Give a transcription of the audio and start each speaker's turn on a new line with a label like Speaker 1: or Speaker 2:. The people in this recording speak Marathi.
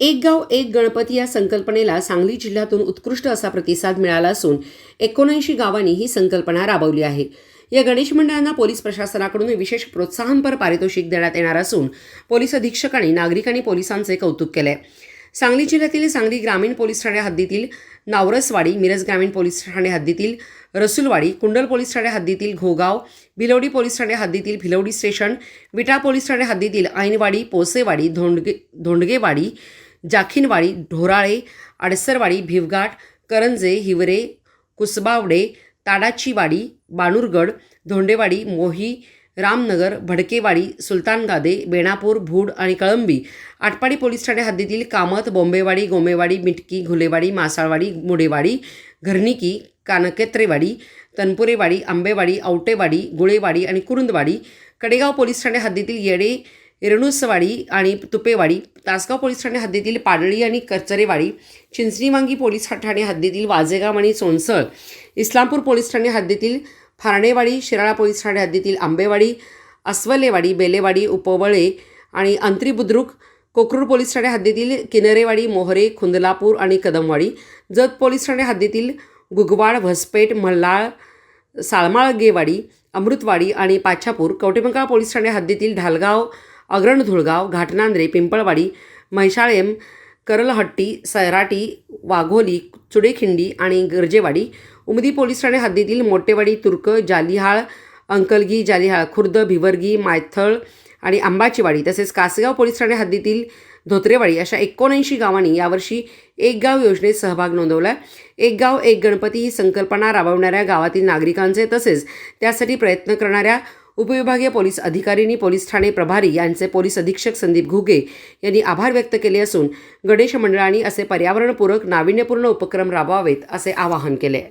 Speaker 1: एक गाव एक गणपती या संकल्पनेला सांगली जिल्ह्यातून उत्कृष्ट असा प्रतिसाद मिळाला असून एकोणऐंशी गावांनी ही संकल्पना राबवली आहे. या गणेश मंडळांना पोलीस प्रशासनाकडून विशेष प्रोत्साहनपर पारितोषिक देण्यात येणार असून पोलीस अधीक्षकांनी नागरिकांनी पोलिसांचे कौतुक केले. सांगली जिल्ह्यातील सांगली ग्रामीण पोलीस ठाणे हद्दीतील नावरसवाडी मिरज ग्रामीण पोलीस ठाणे हद्दीतील रसुलवाडी कुंडल पोलीस ठाणे हद्दीतील घोगाव भिलवडी पोलीस ठाणे हद्दीतील भिलवडी स्टेशन विटा पोलीस ठाणे हद्दीतील ऐनवाडी पोसेवाडी धोंडगे धोंडगेवाडी जाखिनवाडी ढोराळे आडसरवाडी भिवघाट करंजे हिवरे कुसबावडे ताडाचीवाडी बाणूरगड धोंडेवाडी मोही रामनगर भडकेवाडी सुलतानगादे बेणापूर भूड आणि कळंबी. आटपाडी पोलीस ठाणे हद्दीतील कामत बोंबेवाडी गोमेवाडी मिटकी घुलेवाडी मासाळवाडी मुडेवाडी घरणिकी कानकेत्रेवाडी तनपुरेवाडी आंबेवाडी औटेवाडी गुळेवाडी आणि कुरुंदवाडी. कडेगाव पोलीस ठाणे हद्दीतील येडे रेणुसवाडी आणि तुपेवाडी तासगाव पोलीस ठाणे हद्दीतील पाडळी आणि कचरेवाडी चिंचणीवांगी पोलीस ठाणे हद्दीतील वाजेगाव आणि सोनसळ इस्लामपूर पोलीस ठाणे हद्दीतील फारणेवाडी शिराळा पोलीस ठाणे हद्दीतील आंबेवाडी अस्वलेवाडी बेलेवाडी उपवळे आणि अंत्री बुद्रुक कोकरूड पोलीस ठाणे हद्दीतील किनरेवाडी मोहरे खुंदलापूर आणि कदमवाडी जत पोलीस ठाणे हद्दीतील गुगवाड भसपेट मल्हाळ साळमाळगेवाडी अमृतवाडी आणि पाछापूर कवटेमंकाळ पोलीस ठाणे हद्दीतील ढालगाव अग्रण धुळगाव घाटनांद्रे पिंपळवाडी म्हैसाळेम करलहट्टी सैराटी वाघोली चुडेखिंडी आणि गरजेवाडी. उमदी पोलीस ठाणे हद्दीतील मोटेवाडी तुर्क जालिहाळ अंकलगी जालिहाळ खुर्द भिवर्गी मायथळ आणि आंबाचीवाडी तसेच कासगाव पोलीस ठाणे हद्दीतील धोत्रेवाडी अशा एकोणऐंशी गावांनी यावर्षी एक गाव योजनेत सहभाग नोंदवला एक गाव एक गणपती ही संकल्पना राबवणाऱ्या गावातील नागरिकांचे तसेच त्यासाठी प्रयत्न करणाऱ्या उपविभागीय पोलीस अधिकारींनी पोलीस ठाणे प्रभारी यांचे पोलीस अधीक्षक संदीप घुगे यांनी आभार व्यक्त केले असून गणेश मंडळांनी असे पर्यावरणपूरक नाविन्यपूर्ण उपक्रम राबवावेत असे आवाहन केले